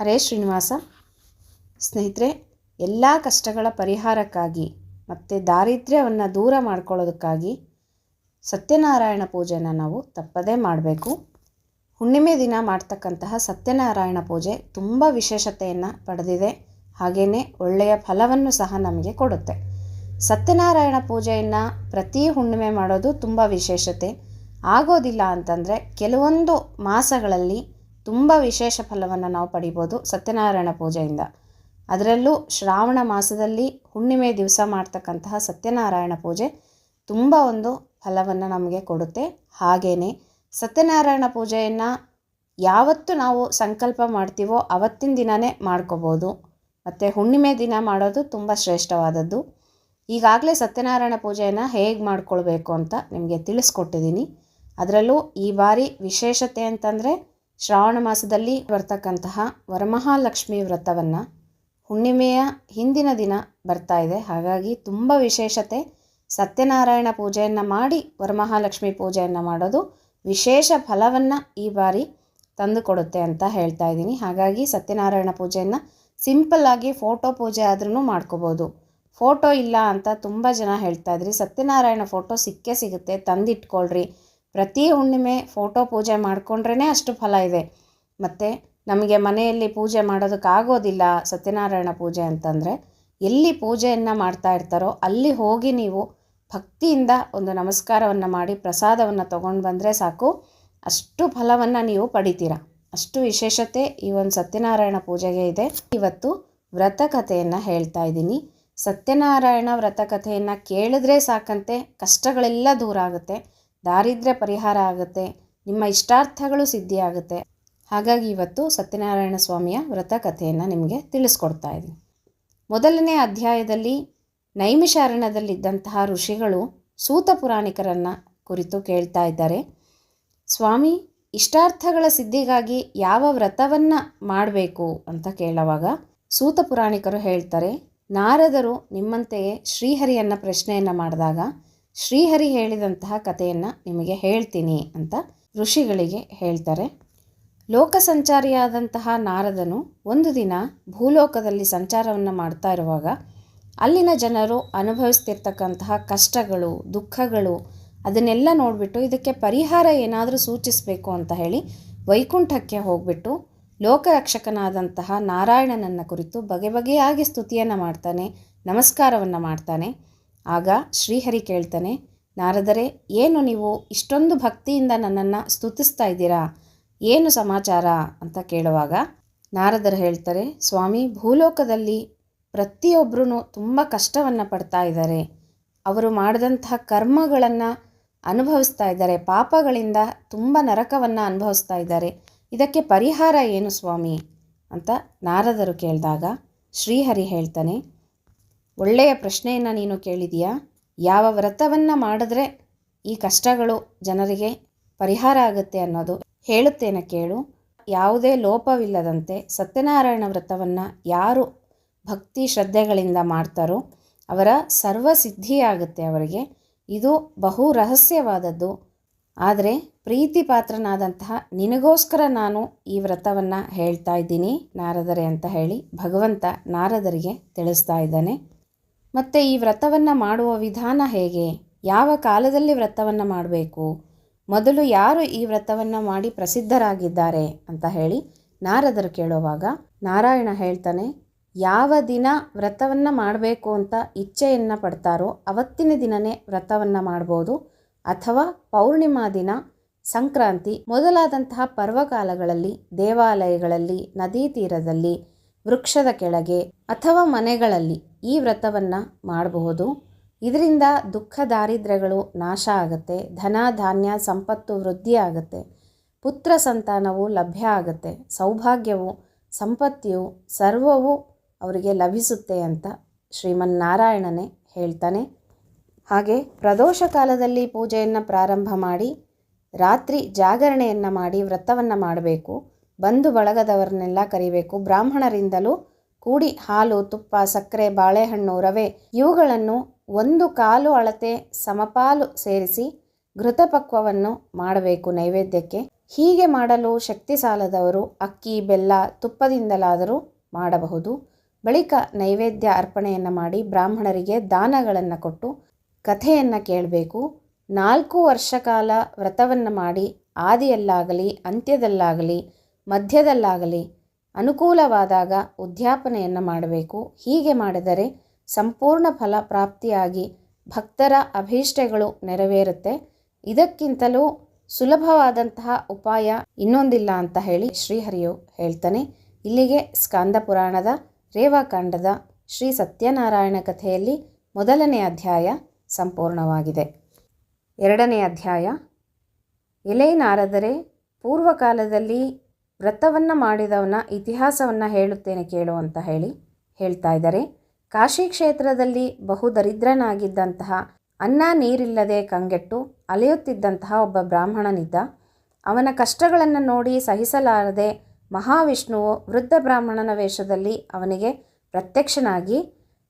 ಹರೇ ಶ್ರೀನಿವಾಸ. ಸ್ನೇಹಿತರೆ, ಎಲ್ಲ ಕಷ್ಟಗಳ ಪರಿಹಾರಕ್ಕಾಗಿ ಮತ್ತು ದಾರಿದ್ರ್ಯವನ್ನು ದೂರ ಮಾಡ್ಕೊಳ್ಳೋದಕ್ಕಾಗಿ ಸತ್ಯನಾರಾಯಣ ಪೂಜೆನ ನಾವು ತಪ್ಪದೇ ಮಾಡಬೇಕು. ಹುಣ್ಣಿಮೆ ದಿನ ಮಾಡ್ತಕ್ಕಂತಹ ಸತ್ಯನಾರಾಯಣ ಪೂಜೆ ತುಂಬ ವಿಶೇಷತೆಯನ್ನು ಪಡೆದಿದೆ. ಹಾಗೆಯೇ ಒಳ್ಳೆಯ ಫಲವನ್ನು ಸಹ ನಮಗೆ ಕೊಡುತ್ತೆ. ಸತ್ಯನಾರಾಯಣ ಪೂಜೆಯನ್ನು ಪ್ರತಿ ಹುಣ್ಣಿಮೆ ಮಾಡೋದು ತುಂಬ ವಿಶೇಷತೆ. ಆಗೋದಿಲ್ಲ ಅಂತಂದರೆ ಕೆಲವೊಂದು ಮಾಸಗಳಲ್ಲಿ ತುಂಬ ವಿಶೇಷ ಫಲವನ್ನು ನಾವು ಪಡಿಬೋದು ಸತ್ಯನಾರಾಯಣ ಪೂಜೆಯಿಂದ. ಅದರಲ್ಲೂ ಶ್ರಾವಣ ಮಾಸದಲ್ಲಿ ಹುಣ್ಣಿಮೆ ದಿವಸ ಮಾಡ್ತಕ್ಕಂತಹ ಸತ್ಯನಾರಾಯಣ ಪೂಜೆ ತುಂಬ ಒಂದು ಫಲವನ್ನು ನಮಗೆ ಕೊಡುತ್ತೆ. ಹಾಗೆಯೇ ಸತ್ಯನಾರಾಯಣ ಪೂಜೆಯನ್ನು ಯಾವತ್ತು ನಾವು ಸಂಕಲ್ಪ ಮಾಡ್ತೀವೋ ಅವತ್ತಿನ ದಿನವೇ ಮಾಡ್ಕೋಬೋದು. ಮತ್ತು ಹುಣ್ಣಿಮೆ ದಿನ ಮಾಡೋದು ತುಂಬ ಶ್ರೇಷ್ಠವಾದದ್ದು. ಈಗಾಗಲೇ ಸತ್ಯನಾರಾಯಣ ಪೂಜೆಯನ್ನು ಹೇಗೆ ಮಾಡ್ಕೊಳ್ಬೇಕು ಅಂತ ನಿಮಗೆ ತಿಳಿಸ್ಕೊಟ್ಟಿದ್ದೀನಿ ಅದರಲ್ಲೂ ಈ ಬಾರಿ ವಿಶೇಷತೆ ಅಂತಂದರೆ ಶ್ರಾವಣ ಮಾಸದಲ್ಲಿ ಬರ್ತಕ್ಕಂತಹ ವರಮಹಾಲಕ್ಷ್ಮಿ ವ್ರತವನ್ನು ಹುಣ್ಣಿಮೆಯ ಹಿಂದಿನ ದಿನ ಬರ್ತಾ ಇದೆ. ಹಾಗಾಗಿ ತುಂಬ ವಿಶೇಷತೆ. ಸತ್ಯನಾರಾಯಣ ಪೂಜೆಯನ್ನು ಮಾಡಿ ವರಮಹಾಲಕ್ಷ್ಮಿ ಪೂಜೆಯನ್ನು ಮಾಡೋದು ವಿಶೇಷ ಫಲವನ್ನು ಈ ಬಾರಿ ತಂದುಕೊಡುತ್ತೆ ಅಂತ ಹೇಳ್ತಾ ಇದ್ದೀನಿ. ಹಾಗಾಗಿ ಸತ್ಯನಾರಾಯಣ ಪೂಜೆಯನ್ನು ಸಿಂಪಲ್ಲಾಗಿ ಫೋಟೋ ಪೂಜೆ ಆದ್ರೂ ಮಾಡ್ಕೋಬೋದು. ಫೋಟೋ ಇಲ್ಲ ಅಂತ ತುಂಬ ಜನ ಹೇಳ್ತಾ ಇದ್ರಿ. ಸತ್ಯನಾರಾಯಣ ಫೋಟೋ ಸಿಕ್ಕೇ ಸಿಗುತ್ತೆ. ತಂದಿಟ್ಕೊಳ್ರಿ. ಪ್ರತಿ ಹುಣ್ಣಿಮೆ ಫೋಟೋ ಪೂಜೆ ಮಾಡಿಕೊಂಡ್ರೇ ಅಷ್ಟು ಫಲ ಇದೆ. ಮತ್ತು ನಮಗೆ ಮನೆಯಲ್ಲಿ ಪೂಜೆ ಮಾಡೋದಕ್ಕಾಗೋದಿಲ್ಲ ಸತ್ಯನಾರಾಯಣ ಪೂಜೆ ಅಂತಂದರೆ, ಎಲ್ಲಿ ಪೂಜೆಯನ್ನು ಮಾಡ್ತಾ ಇರ್ತಾರೋ ಅಲ್ಲಿ ಹೋಗಿ ನೀವು ಭಕ್ತಿಯಿಂದ ಒಂದು ನಮಸ್ಕಾರವನ್ನು ಮಾಡಿ ಪ್ರಸಾದವನ್ನು ತೊಗೊಂಡು ಬಂದರೆ ಸಾಕು. ಅಷ್ಟು ಫಲವನ್ನು ನೀವು ಪಡಿತೀರ. ಅಷ್ಟು ವಿಶೇಷತೆ ಈ ಒಂದು ಸತ್ಯನಾರಾಯಣ ಪೂಜೆಗೆ ಇದೆ. ಇವತ್ತು ವ್ರತಕಥೆಯನ್ನು ಹೇಳ್ತಾ ಇದ್ದೀನಿ. ಸತ್ಯನಾರಾಯಣ ವ್ರತಕಥೆಯನ್ನು ಕೇಳಿದ್ರೆ ಸಾಕಂತೆ, ಕಷ್ಟಗಳೆಲ್ಲ ದೂರ ಆಗುತ್ತೆ. ದಾರಿದ್ರ್ಯ ಪರಿಹಾರ ಆಗುತ್ತೆ, ನಿಮ್ಮ ಇಷ್ಟಾರ್ಥಗಳು ಸಿದ್ಧಿಯಾಗುತ್ತೆ. ಹಾಗಾಗಿ ಇವತ್ತು ಸತ್ಯನಾರಾಯಣ ಸ್ವಾಮಿಯ ವ್ರತ ಕಥೆಯನ್ನು ನಿಮಗೆ ತಿಳಿಸ್ಕೊಡ್ತಾ ಇದ್ದೀನಿ ಮೊದಲನೇ ಅಧ್ಯಾಯದಲ್ಲಿ ನೈಮಿಷಾರಣ್ಯದಲ್ಲಿದ್ದಂತಹ ಋಷಿಗಳು ಸೂತ ಪುರಾಣಿಕರನ್ನು ಕುರಿತು ಕೇಳ್ತಾ ಇದ್ದಾರೆ. ಸ್ವಾಮಿ, ಇಷ್ಟಾರ್ಥಗಳ ಸಿದ್ಧಿಗಾಗಿ ಯಾವ ವ್ರತವನ್ನು ಮಾಡಬೇಕು ಅಂತ ಕೇಳುವಾಗ ಸೂತ ಪುರಾಣಿಕರು ಹೇಳ್ತಾರೆ, ನಾರದರು ನಿಮ್ಮಂತೆಯೇ ಶ್ರೀಹರಿಯನ್ನು ಪ್ರಶ್ನೆಯನ್ನು ಮಾಡಿದಾಗ ಶ್ರೀಹರಿ ಹೇಳಿದಂತಹ ಕಥೆಯನ್ನು ನಿಮಗೆ ಹೇಳ್ತೀನಿ ಅಂತ ಋಷಿಗಳಿಗೆ ಹೇಳ್ತಾರೆ. ಲೋಕ ಸಂಚಾರಿಯಾದಂತಹ ನಾರದನು ಒಂದು ದಿನ ಭೂಲೋಕದಲ್ಲಿ ಸಂಚಾರವನ್ನು ಮಾಡ್ತಾ ಇರುವಾಗ ಅಲ್ಲಿನ ಜನರು ಅನುಭವಿಸ್ತಿರ್ತಕ್ಕಂತಹ ಕಷ್ಟಗಳು, ದುಃಖಗಳು ಅದನ್ನೆಲ್ಲ ನೋಡಿಬಿಟ್ಟು ಇದಕ್ಕೆ ಪರಿಹಾರ ಏನಾದರೂ ಸೂಚಿಸಬೇಕು ಅಂತ ಹೇಳಿ ವೈಕುಂಠಕ್ಕೆ ಹೋಗ್ಬಿಟ್ಟು ಲೋಕರಕ್ಷಕನಾದಂತಹ ನಾರಾಯಣನನ್ನು ಕುರಿತು ಬಗೆ ಬಗೆಯಾಗಿ ಸ್ತುತಿಯನ್ನು ಮಾಡ್ತಾನೆ, ನಮಸ್ಕಾರವನ್ನು ಮಾಡ್ತಾನೆ. ಆಗ ಶ್ರೀಹರಿ ಕೇಳ್ತಾನೆ, ನಾರದರೆ, ಏನು ನೀವು ಇಷ್ಟೊಂದು ಭಕ್ತಿಯಿಂದ ನನ್ನನ್ನು ಸ್ತುತಿಸ್ತಾ ಇದ್ದೀರಾ? ಏನು ಸಮಾಚಾರ? ಅಂತ ಕೇಳುವಾಗ ನಾರದರು ಹೇಳ್ತಾರೆ, ಸ್ವಾಮಿ, ಭೂಲೋಕದಲ್ಲಿ ಪ್ರತಿಯೊಬ್ಬರೂ ತುಂಬ ಕಷ್ಟವನ್ನು ಪಡ್ತಾ ಇದ್ದಾರೆ. ಅವರು ಮಾಡಿದಂತಹ ಕರ್ಮಗಳನ್ನು ಅನುಭವಿಸ್ತಾ ಇದ್ದಾರೆ. ಪಾಪಗಳಿಂದ ತುಂಬ ನರಕವನ್ನು ಅನುಭವಿಸ್ತಾ ಇದ್ದಾರೆ. ಇದಕ್ಕೆ ಪರಿಹಾರ ಏನು ಸ್ವಾಮಿ? ಅಂತ ನಾರದರು ಕೇಳಿದಾಗ ಶ್ರೀಹರಿ ಹೇಳ್ತಾನೆ ಒಳ್ಳೆಯ ಪ್ರಶ್ನೆಯನ್ನು ನೀನು ಕೇಳಿದೀಯಾ? ಯಾವ ವ್ರತವನ್ನು ಮಾಡಿದ್ರೆ ಈ ಕಷ್ಟಗಳು ಜನರಿಗೆ ಪರಿಹಾರ ಆಗುತ್ತೆ ಅನ್ನೋದು ಹೇಳುತ್ತೇನೆ ಕೇಳು. ಯಾವುದೇ ಲೋಪವಿಲ್ಲದಂತೆ ಸತ್ಯನಾರಾಯಣ ವ್ರತವನ್ನು ಯಾರು ಭಕ್ತಿ ಶ್ರದ್ಧೆಗಳಿಂದ ಮಾಡ್ತಾರೋ ಅವರ ಸರ್ವಸಿದ್ಧಿಯಾಗುತ್ತೆ ಅವರಿಗೆ. ಇದು ಬಹು ರಹಸ್ಯವಾದದ್ದು. ಆದರೆ ಪ್ರೀತಿ ಪಾತ್ರನಾದಂತಹ ನಿನಗೋಸ್ಕರ ನಾನು ಈ ವ್ರತವನ್ನು ಹೇಳ್ತಾ ಇದ್ದೀನಿ ನಾರದರೆ ಅಂತ ಹೇಳಿ ಭಗವಂತ ನಾರದರಿಗೆ ತಿಳಿಸ್ತಾ ಇದ್ದಾನೆ. ಮತ್ತು ಈ ವ್ರತವನ್ನು ಮಾಡುವ ವಿಧಾನ ಹೇಗೆ? ಯಾವ ಕಾಲದಲ್ಲಿ ವ್ರತವನ್ನು ಮಾಡಬೇಕು? ಮೊದಲು ಯಾರು ಈ ವ್ರತವನ್ನು ಮಾಡಿ ಪ್ರಸಿದ್ಧರಾಗಿದ್ದಾರೆ ಅಂತ ಹೇಳಿ ನಾರದರು ಕೇಳುವಾಗ ನಾರಾಯಣ ಹೇಳ್ತಾನೆ, ಯಾವ ದಿನ ವ್ರತವನ್ನು ಮಾಡಬೇಕು ಅಂತ ಇಚ್ಛೆಯನ್ನು ಪಡ್ತಾರೋ ಅವತ್ತಿನ ದಿನನೇ ವ್ರತವನ್ನು ಮಾಡ್ಬೋದು. ಅಥವಾ ಪೌರ್ಣಿಮಾ ದಿನ, ಸಂಕ್ರಾಂತಿ ಮೊದಲಾದಂತಹ ಪರ್ವಕಾಲಗಳಲ್ಲಿ, ದೇವಾಲಯಗಳಲ್ಲಿ, ನದಿ ತೀರದಲ್ಲಿ, ವೃಕ್ಷದ ಕೆಳಗೆ ಅಥವಾ ಮನೆಗಳಲ್ಲಿ ಈ ವ್ರತವನ್ನು ಮಾಡಬಹುದು. ಇದರಿಂದ ದುಃಖ ದಾರಿದ್ರ್ಯಗಳು ನಾಶ ಆಗುತ್ತೆ, ಧನ, ಧಾನ್ಯ, ಸಂಪತ್ತು ವೃದ್ಧಿ ಆಗುತ್ತೆ, ಪುತ್ರ ಸಂತಾನವು ಲಭ್ಯ ಆಗುತ್ತೆ, ಸೌಭಾಗ್ಯವು, ಸಂಪತ್ತಿಯು, ಸರ್ವವು ಅವರಿಗೆ ಲಭಿಸುತ್ತೆ ಅಂತ ಶ್ರೀಮನ್ನಾರಾಯಣನೇ ಹೇಳ್ತಾನೆ. ಹಾಗೆ ಪ್ರದೋಷ ಕಾಲದಲ್ಲಿ ಪೂಜೆಯನ್ನು ಪ್ರಾರಂಭ ಮಾಡಿ, ರಾತ್ರಿ ಜಾಗರಣೆಯನ್ನು ಮಾಡಿ, ವ್ರತವನ್ನು ಮಾಡಬೇಕು. ಬಂಧು ಬಳಗದವರನ್ನೆಲ್ಲ ಕರಿಬೇಕು. ಬ್ರಾಹ್ಮಣರಿಂದಲೂ ಕೂಡಿ ಹಾಲು, ತುಪ್ಪ, ಸಕ್ಕರೆ, ಬಾಳೆಹಣ್ಣು, ರವೆ ಇವುಗಳನ್ನು ಒಂದು ಕಾಲು ಅಳತೆ ಸಮಪಾಲು ಸೇರಿಸಿ ಘೃತಪಕ್ವವನ್ನು ಮಾಡಬೇಕು ನೈವೇದ್ಯಕ್ಕೆ. ಹೀಗೆ ಮಾಡಲು ಶಕ್ತಿ ಸಾಲದವರು ಅಕ್ಕಿ, ಬೆಲ್ಲ ತುಪ್ಪದಿಂದಲಾದರೂ ಮಾಡಬಹುದು. ಬಳಿಕ ನೈವೇದ್ಯ ಅರ್ಪಣೆಯನ್ನು ಮಾಡಿ ಬ್ರಾಹ್ಮಣರಿಗೆ ದಾನಗಳನ್ನು ಕೊಟ್ಟು ಕಥೆಯನ್ನು ಕೇಳಬೇಕು. ನಾಲ್ಕು ವರ್ಷ ಕಾಲ ವ್ರತವನ್ನು ಮಾಡಿ ಆದಿಯಲ್ಲಾಗಲಿ, ಅಂತ್ಯದಲ್ಲಾಗಲಿ, ಮಧ್ಯದಲ್ಲಾಗಲಿ ಅನುಕೂಲವಾದಾಗ ಉದ್ಯಾಪನೆಯನ್ನು ಮಾಡಬೇಕು. ಹೀಗೆ ಮಾಡಿದರೆ ಸಂಪೂರ್ಣ ಫಲ ಪ್ರಾಪ್ತಿಯಾಗಿ ಭಕ್ತರ ಅಭೀಷ್ಟೆಗಳು ನೆರವೇರುತ್ತೆ. ಇದಕ್ಕಿಂತಲೂ ಸುಲಭವಾದಂತಹ ಉಪಾಯ ಇನ್ನೊಂದಿಲ್ಲ ಅಂತ ಹೇಳಿ ಶ್ರೀಹರಿಯು ಹೇಳ್ತಾನೆ. ಇಲ್ಲಿಗೆ ಸ್ಕಾಂದ ಪುರಾಣದ ರೇವಾಕಾಂಡದ ಶ್ರೀ ಸತ್ಯನಾರಾಯಣ ಕಥೆಯಲ್ಲಿ ಮೊದಲನೇ ಅಧ್ಯಾಯ ಸಂಪೂರ್ಣವಾಗಿದೆ. ಎರಡನೇ ಅಧ್ಯಾಯ, ಎಲೆ ನಾರದರೆ ಪೂರ್ವಕಾಲದಲ್ಲಿ ವ್ರತವನ್ನು ಮಾಡಿದವನ ಇತಿಹಾಸವನ್ನು ಹೇಳುತ್ತೇನೆ ಕೇಳು ಅಂತ ಹೇಳಿ ಹೇಳ್ತಾ ಇದ್ದಾರೆ. ಕಾಶಿ ಕ್ಷೇತ್ರದಲ್ಲಿ ಬಹು ದರಿದ್ರನಾಗಿದ್ದಂತಹ ಅನ್ನ ನೀರಿಲ್ಲದೆ ಕಂಗೆಟ್ಟು ಅಲೆಯುತ್ತಿದ್ದಂತಹ ಒಬ್ಬ ಬ್ರಾಹ್ಮಣನಿದ್ದ. ಅವನ ಕಷ್ಟಗಳನ್ನು ನೋಡಿ ಸಹಿಸಲಾರದೆ ಮಹಾವಿಷ್ಣುವು ವೃದ್ಧ ಬ್ರಾಹ್ಮಣನ ವೇಷದಲ್ಲಿ ಅವನಿಗೆ ಪ್ರತ್ಯಕ್ಷನಾಗಿ,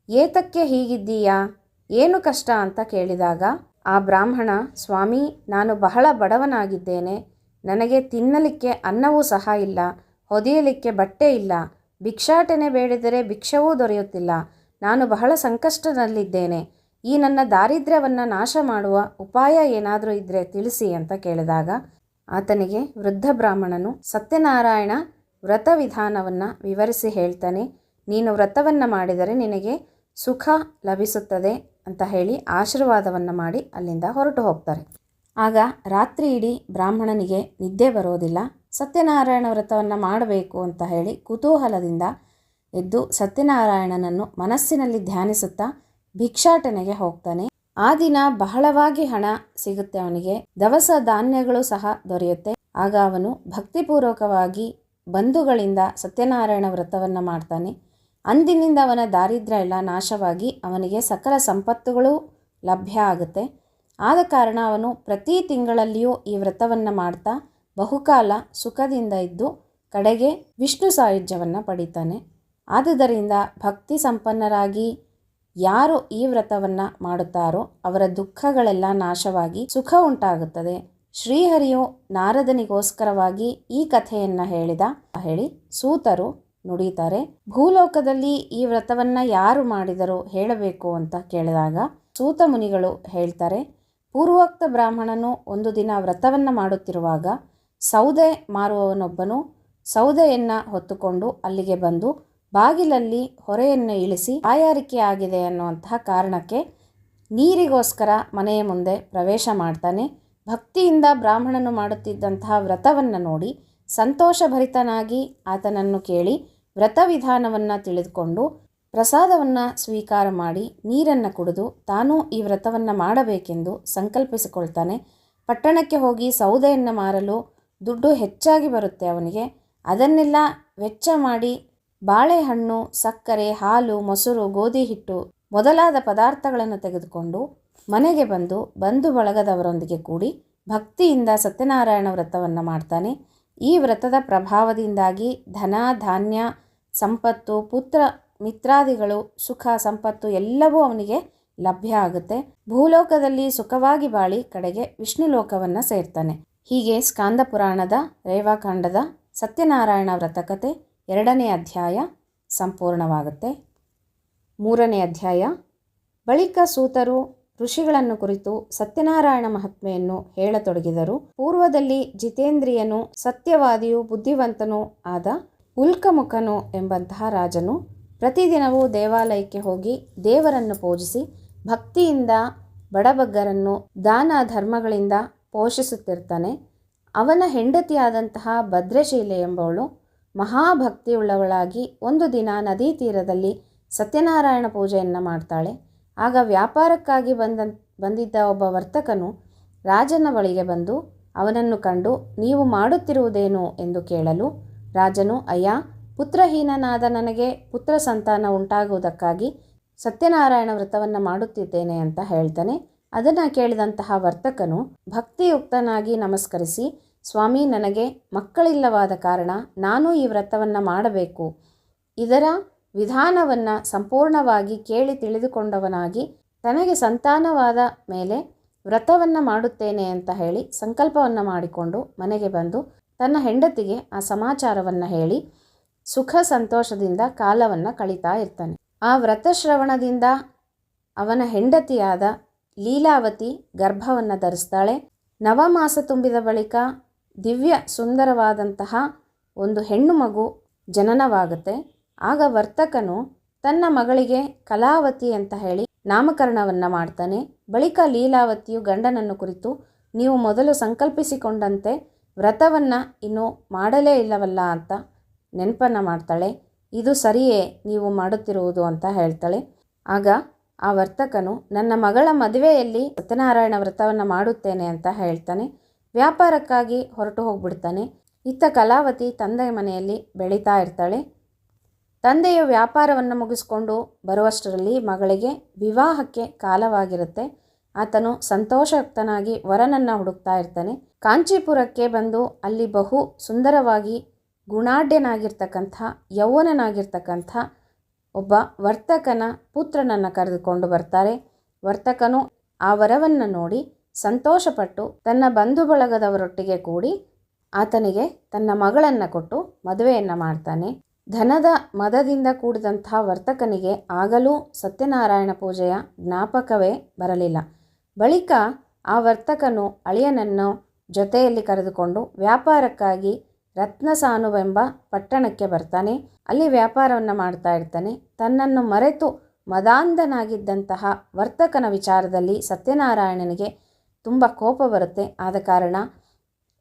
ಏತಕ್ಕೆ ಹೀಗಿದ್ದೀಯಾ? ಏನು ಕಷ್ಟ? ಅಂತ ಕೇಳಿದಾಗ, ಆ ಬ್ರಾಹ್ಮಣ, ಸ್ವಾಮಿ, ನಾನು ಬಹಳ ಬಡವನಾಗಿದ್ದೇನೆ. ನನಗೆ ತಿನ್ನಲಿಕ್ಕೆ ಅನ್ನವೂ ಸಹ ಇಲ್ಲ, ಹೊದೆಯಲಿಕ್ಕೆ ಬಟ್ಟೆ ಇಲ್ಲ, ಭಿಕ್ಷಾಟನೆ ಬೇಡಿದರೆ ಭಿಕ್ಷವೂ ದೊರೆಯುತ್ತಿಲ್ಲ. ನಾನು ಬಹಳ ಸಂಕಷ್ಟದಲ್ಲಿದ್ದೇನೆ. ಈ ನನ್ನ ದಾರಿದ್ರ್ಯವನ್ನು ನಾಶ ಮಾಡುವ ಉಪಾಯ ಏನಾದರೂ ಇದ್ದರೆ ತಿಳಿಸಿ ಅಂತ ಕೇಳಿದಾಗ, ಆತನಿಗೆ ವೃದ್ಧ ಬ್ರಾಹ್ಮಣನು, ಸತ್ಯನಾರಾಯಣ ವ್ರತ ವಿಧಾನವನ್ನು ವಿವರಿಸಿ ಹೇಳ್ತಾನೆ, ನೀನು ವ್ರತವನ್ನು ಮಾಡಿದರೆ ನಿನಗೆ ಸುಖ ಲಭಿಸುತ್ತದೆ ಅಂತ ಹೇಳಿ ಆಶೀರ್ವಾದವನ್ನು ಮಾಡಿ ಅಲ್ಲಿಂದ ಹೊರಟು ಹೋಗ್ತಾರೆ. ಆಗ ರಾತ್ರಿ ಇಡೀ ಬ್ರಾಹ್ಮಣನಿಗೆ ನಿದ್ದೆ ಬರೋದಿಲ್ಲ. ಸತ್ಯನಾರಾಯಣ ವ್ರತವನ್ನು ಮಾಡಬೇಕು ಅಂತ ಹೇಳಿ ಕುತೂಹಲದಿಂದ ಎದ್ದು ಸತ್ಯನಾರಾಯಣನನ್ನು ಮನಸ್ಸಿನಲ್ಲಿ ಧ್ಯಾನಿಸುತ್ತಾ ಭಿಕ್ಷಾಟನೆಗೆ ಹೋಗ್ತಾನೆ. ಆ ದಿನ ಬಹಳವಾಗಿ ಹಣ ಸಿಗುತ್ತೆ ಅವನಿಗೆ. ದವಸ ಧಾನ್ಯಗಳು ಸಹ ದೊರೆಯುತ್ತೆ. ಆಗ ಅವನು ಭಕ್ತಿಪೂರ್ವಕವಾಗಿ ಬಂಧುಗಳಿಂದ ಸತ್ಯನಾರಾಯಣ ವ್ರತವನ್ನು ಮಾಡ್ತಾನೆ. ಅಂದಿನಿಂದ ಅವನ ದಾರಿದ್ರ್ಯ ಎಲ್ಲ ನಾಶವಾಗಿ ಅವನಿಗೆ ಸಕಲ ಸಂಪತ್ತುಗಳು ಲಭ್ಯ ಆಗುತ್ತೆ. ಆದ ಕಾರಣ ಅವನು ಪ್ರತಿ ತಿಂಗಳಲ್ಲಿಯೂ ಈ ವ್ರತವನ್ನು ಮಾಡ್ತಾ ಬಹುಕಾಲ ಸುಖದಿಂದ ಇದ್ದು ಕಡೆಗೆ ವಿಷ್ಣು ಸಾಯುಜ್ಯವನ್ನು ಪಡಿತಾನೆ. ಆದುದರಿಂದ ಭಕ್ತಿ ಸಂಪನ್ನರಾಗಿ ಯಾರು ಈ ವ್ರತವನ್ನು ಮಾಡುತ್ತಾರೋ ಅವರ ದುಃಖಗಳೆಲ್ಲ ನಾಶವಾಗಿ ಸುಖ ಉಂಟಾಗುತ್ತದೆ. ಶ್ರೀಹರಿಯು ನಾರದನಿಗೋಸ್ಕರವಾಗಿ ಈ ಕಥೆಯನ್ನು ಹೇಳಿದ ಹೇಳಿ ಸೂತರು ನುಡಿತಾರೆ, ಭೂಲೋಕದಲ್ಲಿ ಈ ವ್ರತವನ್ನು ಯಾರು ಮಾಡಿದರು ಹೇಳಬೇಕು ಅಂತ ಕೇಳಿದಾಗ ಸೂತ ಮುನಿಗಳು ಹೇಳ್ತಾರೆ ಪೂರ್ವೋಕ್ತ ಬ್ರಾಹ್ಮಣನು ಒಂದು ದಿನ ವ್ರತವನ್ನು ಮಾಡುತ್ತಿರುವಾಗ ಸೌದೆ ಮಾರುವವನೊಬ್ಬನು ಸೌದೆಯನ್ನು ಹೊತ್ತುಕೊಂಡು ಅಲ್ಲಿಗೆ ಬಂದು ಬಾಗಿಲಲ್ಲಿ ಹೊರೆಯನ್ನು ಇಳಿಸಿ ಆಯಾರಿಕೆ ಆಗಿದೆ ಅನ್ನುವಂತಹ ಕಾರಣಕ್ಕೆ ನೀರಿಗೋಸ್ಕರ ಮನೆಯ ಮುಂದೆ ಪ್ರವೇಶ ಮಾಡ್ತಾನೆ. ಭಕ್ತಿಯಿಂದ ಬ್ರಾಹ್ಮಣನು ಮಾಡುತ್ತಿದ್ದಂತಹ ವ್ರತವನ್ನು ನೋಡಿ ಸಂತೋಷಭರಿತನಾಗಿ ಆತನನ್ನು ಕೇಳಿ ವ್ರತ ವಿಧಾನವನ್ನು ತಿಳಿದುಕೊಂಡು ಪ್ರಸಾದವನ್ನು ಸ್ವೀಕಾರ ಮಾಡಿ ನೀರನ್ನು ಕುಡಿದು ತಾನೂ ಈ ವ್ರತವನ್ನು ಮಾಡಬೇಕೆಂದು ಸಂಕಲ್ಪಿಸಿಕೊಳ್ತಾನೆ. ಪಟ್ಟಣಕ್ಕೆ ಹೋಗಿ ಸೌದೆಯನ್ನು ಮಾರಲು ದುಡ್ಡು ಹೆಚ್ಚಾಗಿ ಬರುತ್ತೆ ಅವನಿಗೆ. ಅದನ್ನೆಲ್ಲ ವೆಚ್ಚ ಮಾಡಿ ಬಾಳೆಹಣ್ಣು, ಸಕ್ಕರೆ, ಹಾಲು, ಮೊಸರು, ಗೋಧಿ ಹಿಟ್ಟು ಮೊದಲಾದ ಪದಾರ್ಥಗಳನ್ನು ತೆಗೆದುಕೊಂಡು ಮನೆಗೆ ಬಂದು ಬಂಧು ಬಳಗದವರೊಂದಿಗೆ ಕೂಡಿ ಭಕ್ತಿಯಿಂದ ಸತ್ಯನಾರಾಯಣ ವ್ರತವನ್ನು ಮಾಡ್ತಾನೆ. ಈ ವ್ರತದ ಪ್ರಭಾವದಿಂದಾಗಿ ಧನ, ಧಾನ್ಯ, ಸಂಪತ್ತು, ಪುತ್ರ ಮಿತ್ರಾದಿಗಳು, ಸುಖ, ಸಂಪತ್ತು ಎಲ್ಲವೂ ಅವನಿಗೆ ಲಭ್ಯ ಆಗುತ್ತೆ. ಭೂಲೋಕದಲ್ಲಿ ಸುಖವಾಗಿ ಬಾಳಿ ಕಡೆಗೆ ವಿಷ್ಣು ಲೋಕವನ್ನು ಸೇರ್ತಾನೆ. ಹೀಗೆ ಸ್ಕಾಂದ ಪುರಾಣದ ರೇವಾಕಾಂಡದ ಸತ್ಯನಾರಾಯಣ ವ್ರತಕತೆ ಎರಡನೇ ಅಧ್ಯಾಯ ಸಂಪೂರ್ಣವಾಗುತ್ತೆ. ಮೂರನೇ ಅಧ್ಯಾಯ, ಬಳಿಕ ಸೂತರು ಋಷಿಗಳನ್ನು ಕುರಿತು ಸತ್ಯನಾರಾಯಣ ಮಹಾತ್ಮೆಯನ್ನು ಹೇಳತೊಡಗಿದರು. ಪೂರ್ವದಲ್ಲಿ ಜಿತೇಂದ್ರಿಯನು ಸತ್ಯವಾದಿಯೂ ಬುದ್ಧಿವಂತನೂ ಆದ ಉಲ್ಕಮುಖನು ಎಂಬಂತಹ ರಾಜನು ಪ್ರತಿದಿನವೂ ದೇವಾಲಯಕ್ಕೆ ಹೋಗಿ ದೇವರನ್ನು ಪೂಜಿಸಿ ಭಕ್ತಿಯಿಂದ ಬಡಬಗ್ಗರನ್ನು ದಾನ ಧರ್ಮಗಳಿಂದ ಪೋಷಿಸುತ್ತಿರ್ತಾನೆ. ಅವನ ಹೆಂಡತಿಯಾದಂತಹ ಭದ್ರಶೀಲೆ ಎಂಬವಳು ಮಹಾಭಕ್ತಿಯುಳ್ಳವಳಾಗಿ ಒಂದು ದಿನ ನದಿ ತೀರದಲ್ಲಿ ಸತ್ಯನಾರಾಯಣ ಪೂಜೆಯನ್ನು ಮಾಡ್ತಾಳೆ. ಆಗ ವ್ಯಾಪಾರಕ್ಕಾಗಿ ಬಂದ, ಬಂದಿದ್ದ ಒಬ್ಬ ವರ್ತಕನು ರಾಜನ ಬಳಿಗೆ ಬಂದು ಅವನನ್ನು ಕಂಡು, ನೀವು ಮಾಡುತ್ತಿರುವುದೇನು? ಎಂದು ಕೇಳಲು ರಾಜನು, ಅಯ್ಯ ಪುತ್ರಹೀನನಾದ ನನಗೆ ಪುತ್ರ ಸಂತಾನ ಉಂಟಾಗುವುದಕ್ಕಾಗಿ ಸತ್ಯನಾರಾಯಣ ವ್ರತವನ್ನು ಮಾಡುತ್ತಿದ್ದೇನೆ ಅಂತ ಹೇಳ್ತಾನೆ. ಅದನ್ನು ಕೇಳಿದಂತಹ ವರ್ತಕನು ಭಕ್ತಿಯುಕ್ತನಾಗಿ ನಮಸ್ಕರಿಸಿ, ಸ್ವಾಮಿ, ನನಗೆ ಮಕ್ಕಳಿಲ್ಲವಾದ ಕಾರಣ ನಾನು ಈ ವ್ರತವನ್ನು ಮಾಡಬೇಕು. ಇದರ ವಿಧಾನವನ್ನು ಸಂಪೂರ್ಣವಾಗಿ ಕೇಳಿ ತಿಳಿದುಕೊಂಡವನಾಗಿ ತನಗೆ ಸಂತಾನವಾದ ಮೇಲೆ ವ್ರತವನ್ನು ಮಾಡುತ್ತೇನೆ ಅಂತ ಹೇಳಿ ಸಂಕಲ್ಪವನ್ನು ಮಾಡಿಕೊಂಡು ಮನೆಗೆ ಬಂದು ತನ್ನ ಹೆಂಡತಿಗೆ ಆ ಸಮಾಚಾರವನ್ನು ಹೇಳಿ ಸುಖ ಸಂತೋಷದಿಂದ ಕಾಲವನ್ನು ಕಳೀತಾ ಇರ್ತಾನೆ. ಆ ವ್ರತಶ್ರವಣದಿಂದ ಅವನ ಹೆಂಡತಿಯಾದ ಲೀಲಾವತಿ ಗರ್ಭವನ್ನು ಧರಿಸ್ತಾಳೆ. ನವಮಾಸ ತುಂಬಿದ ಬಳಿಕ ದಿವ್ಯ ಸುಂದರವಾದಂತಹ ಒಂದು ಹೆಣ್ಣು ಮಗು ಜನನವಾಗುತ್ತೆ. ಆಗ ವರ್ತಕನು ತನ್ನ ಮಗಳಿಗೆ ಕಲಾವತಿ ಅಂತ ಹೇಳಿ ನಾಮಕರಣವನ್ನು ಮಾಡ್ತಾನೆ. ಬಳಿಕ ಲೀಲಾವತಿಯು ಗಂಡನನ್ನು ಕುರಿತು, ನೀವು ಮೊದಲು ಸಂಕಲ್ಪಿಸಿಕೊಂಡಂತೆ ವ್ರತವನ್ನು ಇನ್ನೂ ಮಾಡಲೇ ಇಲ್ಲವಲ್ಲ ಅಂತ ನೆನಪನ್ನು ಮಾಡ್ತಾಳೆ, ಇದು ಸರಿಯೇ, ನೀವು ಮಾಡುತ್ತಿರುವುದು ಅಂತ ಹೇಳ್ತಾಳೆ. ಆಗ ಆ ವರ್ತಕನು, ನನ್ನ ಮಗಳ ಮದುವೆಯಲ್ಲಿ ಸತ್ಯನಾರಾಯಣ ವ್ರತವನ್ನು ಮಾಡುತ್ತೇನೆ ಅಂತ ಹೇಳ್ತಾನೆ. ವ್ಯಾಪಾರಕ್ಕಾಗಿ ಹೊರಟು ಹೋಗ್ಬಿಡ್ತಾನೆ. ಇತ್ತ ಕಲಾವತಿ ತಂದೆಯ ಮನೆಯಲ್ಲಿ ಬೆಳೀತಾ ಇರ್ತಾಳೆ. ತಂದೆಯ ವ್ಯಾಪಾರವನ್ನು ಮುಗಿಸ್ಕೊಂಡು ಬರುವಷ್ಟರಲ್ಲಿ ಮಗಳಿಗೆ ವಿವಾಹಕ್ಕೆ ಕಾಲವಾಗಿರುತ್ತೆ. ಆತನು ಸಂತೋಷಕ್ತನಾಗಿ ವರನನ್ನು ಹುಡುಕ್ತಾ ಇರ್ತಾನೆ. ಕಾಂಚೀಪುರಕ್ಕೆ ಬಂದು ಅಲ್ಲಿ ಬಹು ಸುಂದರವಾಗಿ ಗುಣಾಢ್ಯನಾಗಿರ್ತಕ್ಕಂಥ, ಯೌವನನಾಗಿರ್ತಕ್ಕಂಥ ಒಬ್ಬ ವರ್ತಕನ ಪುತ್ರನನ್ನು ಕರೆದುಕೊಂಡು ಬರ್ತಾರೆ. ವರ್ತಕನು ಆ ವರವನ್ನು ನೋಡಿ ಸಂತೋಷಪಟ್ಟು ತನ್ನ ಬಂಧು ಬಳಗದವರೊಟ್ಟಿಗೆ ಕೂಡಿ ಆತನಿಗೆ ತನ್ನ ಮಗಳನ್ನು ಕೊಟ್ಟು ಮದುವೆಯನ್ನು ಮಾಡ್ತಾನೆ. ಧನದ ಮದದಿಂದ ಕೂಡಿದಂಥ ವರ್ತಕನಿಗೆ ಆಗಲೂ ಸತ್ಯನಾರಾಯಣ ಪೂಜೆಯ ಜ್ಞಾಪಕವೇ ಬರಲಿಲ್ಲ. ಬಳಿಕ ಆ ವರ್ತಕನು ಅಳಿಯನನ್ನು ಜೊತೆಯಲ್ಲಿ ಕರೆದುಕೊಂಡು ವ್ಯಾಪಾರಕ್ಕಾಗಿ ರತ್ನಸಾನುವೆಂಬ ಪಟ್ಟಣಕ್ಕೆ ಬರ್ತಾನೆ. ಅಲ್ಲಿ ವ್ಯಾಪಾರವನ್ನು ಮಾಡ್ತಾ ಇರ್ತಾನೆ. ತನ್ನನ್ನು ಮರೆತು ಮದಾಂಧನಾಗಿದ್ದಂತಹ ವರ್ತಕನ ವಿಚಾರದಲ್ಲಿ ಸತ್ಯನಾರಾಯಣನಿಗೆ ತುಂಬ ಕೋಪ ಬರುತ್ತೆ. ಆದ ಕಾರಣ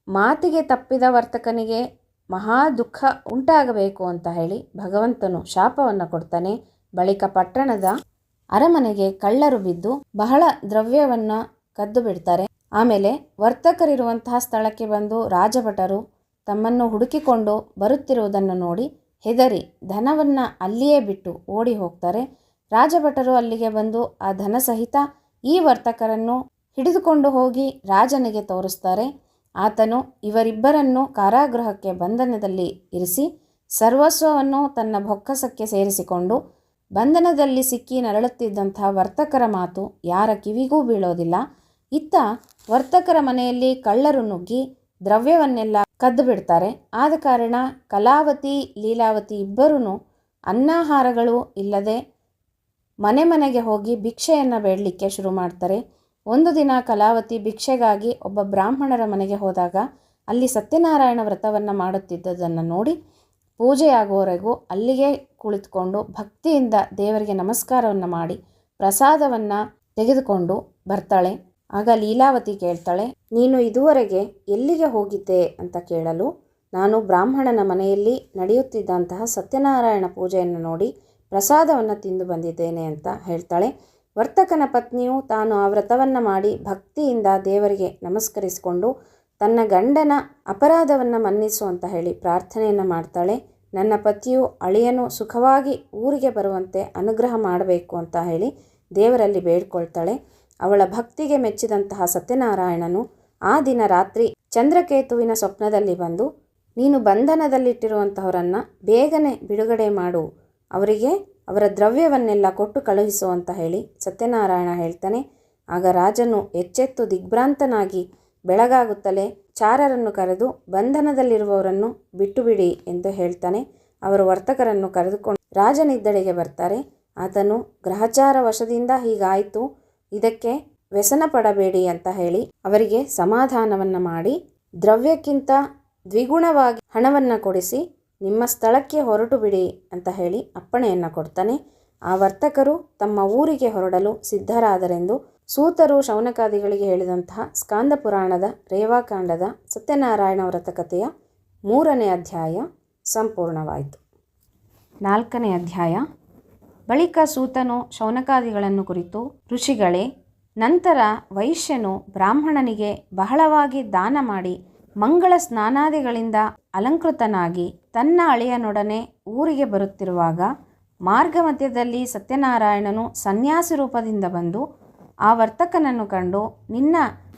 ಮಾತಿಗೆ ತಪ್ಪಿದ ವರ್ತಕನಿಗೆ ಮಹಾ ದುಃಖ ಉಂಟಾಗಬೇಕು ಅಂತ ಹೇಳಿ ಭಗವಂತನು ಶಾಪವನ್ನು ಕೊಡ್ತಾನೆ. ಬಳಿಕ ಪಟ್ಟಣದ ಅರಮನೆಗೆ ಕಳ್ಳರು ಬಿದ್ದು ಬಹಳ ದ್ರವ್ಯವನ್ನು ಕದ್ದು ಬಿಡ್ತಾರೆ. ಆಮೇಲೆ ವರ್ತಕರಿರುವಂತಹ ಸ್ಥಳಕ್ಕೆ ಬಂದು ರಾಜಭಟರು ತಮ್ಮನ್ನು ಹುಡುಕಿಕೊಂಡು ಬರುತ್ತಿರುವುದನ್ನು ನೋಡಿ ಹೆದರಿ ಧನವನ್ನು ಅಲ್ಲಿಯೇ ಬಿಟ್ಟು ಓಡಿ ಹೋಗ್ತಾರೆ. ರಾಜಭಟರು ಅಲ್ಲಿಗೆ ಬಂದು ಆ ಧನ ಸಹಿತ ಈ ವರ್ತಕರನ್ನು ಹಿಡಿದುಕೊಂಡು ಹೋಗಿ ರಾಜನಿಗೆ ತೋರಿಸ್ತಾರೆ. ಆತನು ಇವರಿಬ್ಬರನ್ನು ಕಾರಾಗೃಹಕ್ಕೆ ಬಂಧನದಲ್ಲಿ ಇರಿಸಿ ಸರ್ವಸ್ವವನ್ನು ತನ್ನ ಬೊಕ್ಕಸಕ್ಕೆ ಸೇರಿಸಿಕೊಂಡು ಬಂಧನದಲ್ಲಿ ಸಿಕ್ಕಿ ನರಳುತ್ತಿದ್ದಂಥ ವರ್ತಕರ ಮಾತು ಯಾರ ಕಿವಿಗೂ ಬೀಳೋದಿಲ್ಲ. ಇತ್ತ ವರ್ತಕರ ಮನೆಯಲ್ಲಿ ಕಳ್ಳರು ನುಗ್ಗಿ ದ್ರವ್ಯವನ್ನೆಲ್ಲ ಕದ್ದು ಬಿಡ್ತಾರೆ. ಆದ ಕಾರಣ ಕಲಾವತಿ, ಲೀಲಾವತಿ ಇಬ್ಬರೂ ಅನ್ನಾಹಾರಗಳು ಇಲ್ಲದೆ ಮನೆ ಮನೆಗೆ ಹೋಗಿ ಭಿಕ್ಷೆಯನ್ನು ಬೇಡಲಿಕ್ಕೆ ಶುರು ಮಾಡ್ತಾರೆ. ಒಂದು ದಿನ ಕಲಾವತಿ ಭಿಕ್ಷೆಗಾಗಿ ಒಬ್ಬ ಬ್ರಾಹ್ಮಣರ ಮನೆಗೆ ಹೋದಾಗ ಅಲ್ಲಿ ಸತ್ಯನಾರಾಯಣ ವ್ರತವನ್ನು ಮಾಡುತ್ತಿದ್ದದನ್ನು ನೋಡಿ ಪೂಜೆಯಾಗುವವರೆಗೂ ಅಲ್ಲಿಗೆ ಕುಳಿತುಕೊಂಡು ಭಕ್ತಿಯಿಂದ ದೇವರಿಗೆ ನಮಸ್ಕಾರವನ್ನು ಮಾಡಿ ಪ್ರಸಾದವನ್ನು ತೆಗೆದುಕೊಂಡು ಬರ್ತಾಳೆ. ಆಗ ಲೀಲಾವತಿ ಕೇಳ್ತಾಳೆ, ನೀನು ಇದುವರೆಗೆ ಎಲ್ಲಿಗೆ ಹೋಗಿದ್ದೆ? ಅಂತ ಕೇಳಲು ನಾನು ಬ್ರಾಹ್ಮಣನ ಮನೆಯಲ್ಲಿ ನಡೆಯುತ್ತಿದ್ದಂತಹ ಸತ್ಯನಾರಾಯಣ ಪೂಜೆಯನ್ನು ನೋಡಿ ಪ್ರಸಾದವನ್ನು ತಿಂದು ಬಂದಿದ್ದೇನೆ ಅಂತ ಹೇಳ್ತಾಳೆ. ವರ್ತಕನ ಪತ್ನಿಯು ತಾನು ಆ ವ್ರತವನ್ನು ಮಾಡಿ ಭಕ್ತಿಯಿಂದ ದೇವರಿಗೆ ನಮಸ್ಕರಿಸಿಕೊಂಡು ತನ್ನ ಗಂಡನ ಅಪರಾಧವನ್ನು ಮನ್ನಿಸು ಅಂತ ಹೇಳಿ ಪ್ರಾರ್ಥನೆಯನ್ನು ಮಾಡ್ತಾಳೆ. ನನ್ನ ಪತಿಯು ಅಳಿಯನು ಸುಖವಾಗಿ ಊರಿಗೆ ಬರುವಂತೆ ಅನುಗ್ರಹ ಮಾಡಬೇಕು ಅಂತ ಹೇಳಿ ದೇವರಲ್ಲಿ ಬೇಡ್ಕೊಳ್ತಾಳೆ. ಅವಳ ಭಕ್ತಿಗೆ ಮೆಚ್ಚಿದಂತಹ ಸತ್ಯನಾರಾಯಣನು ಆ ದಿನ ರಾತ್ರಿ ಚಂದ್ರಕೇತುವಿನ ಸ್ವಪ್ನದಲ್ಲಿ ಬಂದು, ನೀನು ಬಂಧನದಲ್ಲಿಟ್ಟಿರುವಂತಹವರನ್ನು ಬೇಗನೆ ಬಿಡುಗಡೆ ಮಾಡು, ಅವರಿಗೆ ಅವರ ದ್ರವ್ಯವನ್ನೆಲ್ಲ ಕೊಟ್ಟು ಕಳುಹಿಸು ಅಂತ ಹೇಳಿ ಸತ್ಯನಾರಾಯಣ ಹೇಳ್ತಾನೆ. ಆಗ ರಾಜನು ಎಚ್ಚೆತ್ತು ದಿಗ್ಭ್ರಾಂತನಾಗಿ ಬೆಳಗಾಗುತ್ತಲೇ ಚಾರರನ್ನು ಕರೆದು, ಬಂಧನದಲ್ಲಿರುವವರನ್ನು ಬಿಟ್ಟು ಬಿಡಿ ಎಂದು ಹೇಳ್ತಾನೆ. ಅವರು ವರ್ತಕರನ್ನು ಕರೆದುಕೊಂಡು ರಾಜನಿದ್ದಡೆಗೆ ಬರ್ತಾರೆ. ಆತನು ಗ್ರಹಚಾರ ವಶದಿಂದ ಹೀಗಾಯಿತು. ಇದಕ್ಕೆ ವ್ಯಸನ ಪಡಬೇಡಿ ಅಂತ ಹೇಳಿ ಅವರಿಗೆ ಸಮಾಧಾನವನ್ನು ಮಾಡಿ ದ್ರವ್ಯಕ್ಕಿಂತ ದ್ವಿಗುಣವಾಗಿ ಹಣವನ್ನು ಕೊಡಿಸಿ ನಿಮ್ಮ ಸ್ಥಳಕ್ಕೆ ಹೊರಟು ಬಿಡಿ ಅಂತ ಹೇಳಿ ಅಪ್ಪಣೆಯನ್ನು ಕೊಡ್ತಾನೆ. ಆ ವರ್ತಕರು ತಮ್ಮ ಊರಿಗೆ ಹೊರಡಲು ಸಿದ್ಧರಾದರೆಂದು ಸೂತರು ಶೌನಕಾದಿಗಳಿಗೆ ಹೇಳಿದಂತಹ ಸ್ಕಾಂದ ಪುರಾಣದ ರೇವಾಕಾಂಡದ ಸತ್ಯನಾರಾಯಣ ವ್ರತಕಥೆಯ ಮೂರನೇ ಅಧ್ಯಾಯ ಸಂಪೂರ್ಣವಾಯಿತು. ನಾಲ್ಕನೇ ಅಧ್ಯಾಯ ಬಳಿಕ ಸೂತನು ಶೌನಕಾದಿಗಳನ್ನು ಕುರಿತು, ಋಷಿಗಳೇ, ನಂತರ ವೈಶ್ಯನು ಬ್ರಾಹ್ಮಣನಿಗೆ ಬಹಳವಾಗಿ ದಾನ ಮಾಡಿ ಮಂಗಳ ಸ್ನಾನಾದಿಗಳಿಂದ ಅಲಂಕೃತನಾಗಿ ತನ್ನ ಅಳಿಯನೊಡನೆ ಊರಿಗೆ ಬರುತ್ತಿರುವಾಗ ಮಾರ್ಗ ಮಧ್ಯದಲ್ಲಿ ಸತ್ಯನಾರಾಯಣನು ಸನ್ಯಾಸಿ ರೂಪದಿಂದ ಬಂದು, ಆ ವರ್ತಕನನ್ನು ಕಂಡು ನಿನ್ನ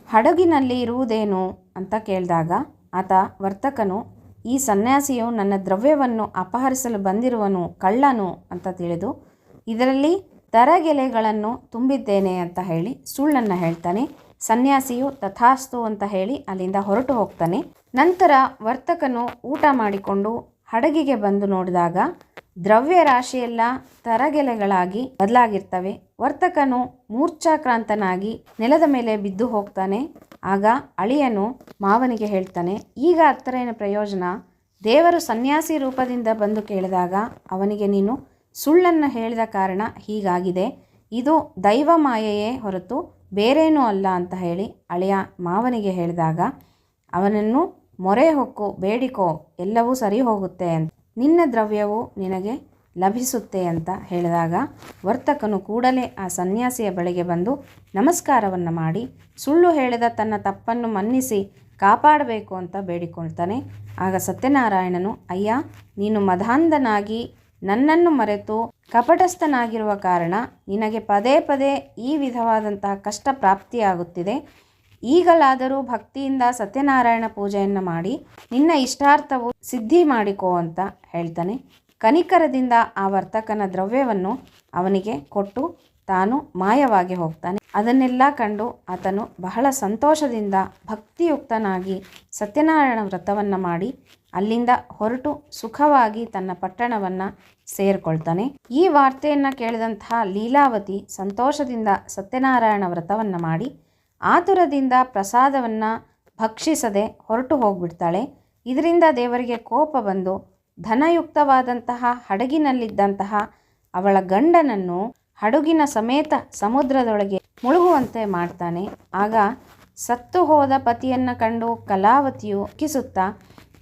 ಹಡಗಿನಲ್ಲಿ ಇರುವುದೇನು? ಅಂತ ಕೇಳಿದಾಗ, ಆತ, ವರ್ತಕನು, ಈ ಸನ್ಯಾಸಿಯು ನನ್ನ ದ್ರವ್ಯವನ್ನು ಅಪಹರಿಸಲು ಬಂದಿರುವನು, ಕಳ್ಳನು, ಅಂತ ತಿಳಿದು ಇದರಲ್ಲಿ ತರಗೆಲೆಗಳನ್ನು ತುಂಬಿದ್ದೇನೆ ಅಂತ ಹೇಳಿ ಸುಳ್ಳನ್ನು ಹೇಳ್ತಾನೆ. ಸನ್ಯಾಸಿಯು ತಥಾಸ್ತು ಅಂತ ಹೇಳಿ ಅಲ್ಲಿಂದ ಹೊರಟು ಹೋಗ್ತಾನೆ. ನಂತರ ವರ್ತಕನು ಊಟ ಮಾಡಿಕೊಂಡು ಹಡಗಿಗೆ ಬಂದು ನೋಡಿದಾಗ ದ್ರವ್ಯ ರಾಶಿಯೆಲ್ಲ ತರಗೆಲೆಗಳಾಗಿ ಬದಲಾಗಿರ್ತವೆ. ವರ್ತಕನು ಮೂರ್ಛಾಕ್ರಾಂತನಾಗಿ ನೆಲದ ಮೇಲೆ ಬಿದ್ದು ಹೋಗ್ತಾನೆ. ಆಗ ಅಳಿಯನು ಮಾವನಿಗೆ ಹೇಳ್ತಾನೆ, ಈಗ ಹತ್ತರ ಪ್ರಯೋಜನ? ದೇವರು ಸನ್ಯಾಸಿ ರೂಪದಿಂದ ಬಂದು ಕೇಳಿದಾಗ ಅವನಿಗೆ ನೀನು ಸುಳ್ಳನ್ನು ಹೇಳಿದ ಕಾರಣ ಹೀಗಾಗಿದೆ. ಇದು ದೈವ ಮಾಯೆಯೇ ಹೊರತು ಬೇರೇನೂ ಅಲ್ಲ ಅಂತ ಹೇಳಿ ಅಳೆಯ ಮಾವನಿಗೆ ಹೇಳಿದಾಗ, ಅವನನ್ನು ಮೊರೆ ಹೊಕ್ಕು, ಬೇಡಿಕೋ, ಎಲ್ಲವೂ ಸರಿ ಹೋಗುತ್ತೆ ಅಂತ, ನಿನ್ನ ದ್ರವ್ಯವು ನಿನಗೆ ಲಭಿಸುತ್ತೆ ಅಂತ ಹೇಳಿದಾಗ ವರ್ತಕನು ಕೂಡಲೇ ಆ ಸನ್ಯಾಸಿಯ ಬಳಿಗೆ ಬಂದು ನಮಸ್ಕಾರವನ್ನು ಮಾಡಿ, ಸುಳ್ಳು ಹೇಳಿದ ತನ್ನ ತಪ್ಪನ್ನು ಮನ್ನಿಸಿ ಕಾಪಾಡಬೇಕು ಅಂತ ಬೇಡಿಕೊಳ್ತಾನೆ. ಆಗ ಸತ್ಯನಾರಾಯಣನು, ಅಯ್ಯ, ನೀನು ಮದಾಂಧನಾಗಿ ನನ್ನನ್ನು ಮರೆತು ಕಪಟಸ್ಥನಾಗಿರುವ ಕಾರಣ ನಿನಗೆ ಪದೇ ಪದೇ ಈ ವಿಧವಾದಂತಹ ಕಷ್ಟ ಪ್ರಾಪ್ತಿಯಾಗುತ್ತಿದೆ. ಈಗಲಾದರೂ ಭಕ್ತಿಯಿಂದ ಸತ್ಯನಾರಾಯಣ ಪೂಜೆಯನ್ನು ಮಾಡಿ ನಿನ್ನ ಇಷ್ಟಾರ್ಥವು ಸಿದ್ಧಿ ಮಾಡಿಕೋ ಅಂತ ಹೇಳ್ತಾನೆ. ಕನಿಕರದಿಂದ ಆ ವರ್ತಕನ ದ್ರವ್ಯವನ್ನು ಅವನಿಗೆ ಕೊಟ್ಟು ತಾನು ಮಾಯವಾಗಿ ಹೋಗ್ತಾನೆ. ಅದನ್ನೆಲ್ಲ ಕಂಡು ಆತನು ಬಹಳ ಸಂತೋಷದಿಂದ ಭಕ್ತಿಯುಕ್ತನಾಗಿ ಸತ್ಯನಾರಾಯಣ ವ್ರತವನ್ನು ಮಾಡಿ ಅಲ್ಲಿಂದ ಹೊರಟು ಸುಖವಾಗಿ ತನ್ನ ಪಟ್ಟಣವನ್ನು ಸೇರಿಕೊಳ್ತಾನೆ. ಈ ವಾರ್ತೆಯನ್ನು ಕೇಳಿದಂತಹ ಲೀಲಾವತಿ ಸಂತೋಷದಿಂದ ಸತ್ಯನಾರಾಯಣ ವ್ರತವನ್ನು ಮಾಡಿ, ಆತುರದಿಂದ ಪ್ರಸಾದವನ್ನು ಭಕ್ಷಿಸದೆ ಹೊರಟು ಹೋಗ್ಬಿಡ್ತಾಳೆ. ಇದರಿಂದ ದೇವರಿಗೆ ಕೋಪ ಬಂದು ಧನಯುಕ್ತವಾದಂತಹ ಹಡಗಿನಲ್ಲಿದ್ದಂತಹ ಅವಳ ಗಂಡನನ್ನು ಹಡಗಿನ ಸಮೇತ ಸಮುದ್ರದೊಳಗೆ ಮುಳುಗುವಂತೆ ಮಾಡ್ತಾನೆ. ಆಗ ಸತ್ತು ಹೋದ ಪತಿಯನ್ನು ಕಂಡು ಕಲಾವತಿಯು ಕಿಸುತ್ತಾ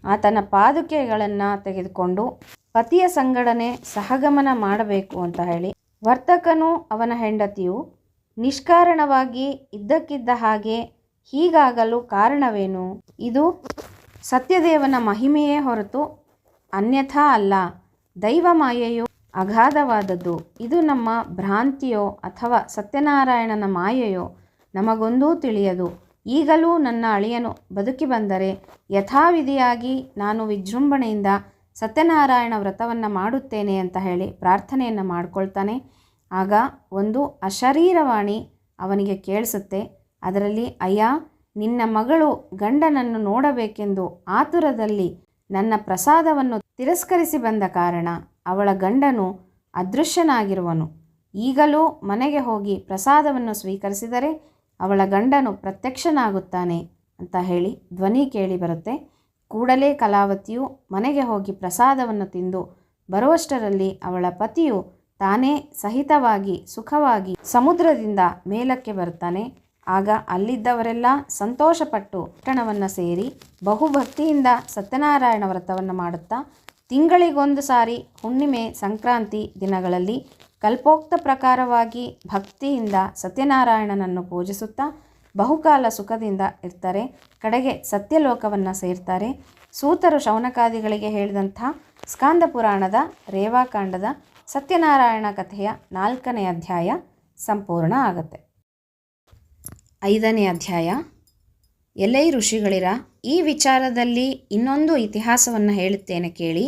ಆತನ ಪಾದುಕೆಗಳನ್ನು ತೆಗೆದುಕೊಂಡು ಪತಿಯ ಸಂಗಡನೆ ಸಹಗಮನ ಮಾಡಬೇಕು ಅಂತ ಹೇಳಿ ವರ್ತಕನು ಅವನ ಹೆಂಡತಿಯು ನಿಷ್ಕಾರಣವಾಗಿ ಇದ್ದಕ್ಕಿದ್ದ ಹಾಗೆ ಹೀಗಾಗಲು ಕಾರಣವೇನು? ಇದು ಸತ್ಯದೇವನ ಮಹಿಮೆಯೇ ಹೊರತು ಅನ್ಯಥಾ ಅಲ್ಲ. ದೈವ ಮಾಯೆಯು ಅಗಾಧವಾದದ್ದು. ಇದು ನಮ್ಮ ಭ್ರಾಂತಿಯೋ ಅಥವಾ ಸತ್ಯನಾರಾಯಣನ ಮಾಯೆಯೋ ನಮಗೊಂದೂ ತಿಳಿಯದು. ಈಗಲೂ ನನ್ನ ಅಳಿಯನು ಬದುಕಿ ಬಂದರೆ ಯಥಾವಿಧಿಯಾಗಿ ನಾನು ವಿಜೃಂಭಣೆಯಿಂದ ಸತ್ಯನಾರಾಯಣ ವ್ರತವನ್ನು ಮಾಡುತ್ತೇನೆ ಅಂತ ಹೇಳಿ ಪ್ರಾರ್ಥನೆಯನ್ನು ಮಾಡ್ಕೊಳ್ತಾನೆ. ಆಗ ಒಂದು ಅಶರೀರವಾಣಿ ಅವನಿಗೆ ಕೇಳಿಸುತ್ತೆ. ಅದರಲ್ಲಿ, ಅಯ್ಯ, ನಿನ್ನ ಮಗಳು ಗಂಡನನ್ನು ನೋಡಬೇಕೆಂದು ಆತುರದಲ್ಲಿ ನನ್ನ ಪ್ರಸಾದವನ್ನು ತಿರಸ್ಕರಿಸಿ ಬಂದ ಕಾರಣ ಅವಳ ಗಂಡನು ಅದೃಶ್ಯನಾಗಿರುವನು. ಈಗಲೂ ಮನೆಗೆ ಹೋಗಿ ಪ್ರಸಾದವನ್ನು ಸ್ವೀಕರಿಸಿದರೆ ಅವಳ ಗಂಡನು ಪ್ರತ್ಯಕ್ಷನಾಗುತ್ತಾನೆ ಅಂತ ಹೇಳಿ ಧ್ವನಿ ಕೇಳಿ ಬರುತ್ತೆ. ಕೂಡಲೇ ಕಲಾವತಿಯು ಮನೆಗೆ ಹೋಗಿ ಪ್ರಸಾದವನ್ನು ತಿಂದು ಬರುವಷ್ಟರಲ್ಲಿ ಅವಳ ಪತಿಯು ತಾನೇ ಸಹಿತವಾಗಿ ಸುಖವಾಗಿ ಸಮುದ್ರದಿಂದ ಮೇಲಕ್ಕೆ ಬರ್ತಾನೆ ಆಗ ಅಲ್ಲಿದ್ದವರೆಲ್ಲ ಸಂತೋಷಪಟ್ಟು ಪಟ್ಟಣವನ್ನು ಸೇರಿ ಬಹುಭಕ್ತಿಯಿಂದ ಸತ್ಯನಾರಾಯಣ ವ್ರತವನ್ನು ಮಾಡುತ್ತಾ ತಿಂಗಳಿಗೊಂದು ಸಾರಿ ಹುಣ್ಣಿಮೆ ಸಂಕ್ರಾಂತಿ ದಿನಗಳಲ್ಲಿ ಕಲ್ಪೋಕ್ತ ಪ್ರಕಾರವಾಗಿ ಭಕ್ತಿಯಿಂದ ಸತ್ಯನಾರಾಯಣನನ್ನು ಪೂಜಿಸುತ್ತಾ ಬಹುಕಾಲ ಸುಖದಿಂದ ಇರ್ತಾರೆ, ಕಡೆಗೆ ಸತ್ಯಲೋಕವನ್ನು ಸೇರ್ತಾರೆ. ಸೂತರು ಶೌನಕಾದಿಗಳಿಗೆ ಹೇಳಿದಂಥ ಸ್ಕಾಂದ ಪುರಾಣದ ರೇವಾಕಾಂಡದ ಸತ್ಯನಾರಾಯಣ ಕಥೆಯ ನಾಲ್ಕನೇ ಅಧ್ಯಾಯ ಸಂಪೂರ್ಣ ಆಗುತ್ತೆ. ಐದನೇ ಅಧ್ಯಾಯ. ಎಲ್ಲೈ ಋಷಿಗಳಿರ, ಈ ವಿಚಾರದಲ್ಲಿ ಇನ್ನೊಂದು ಇತಿಹಾಸವನ್ನು ಹೇಳುತ್ತೇನೆ ಕೇಳಿ.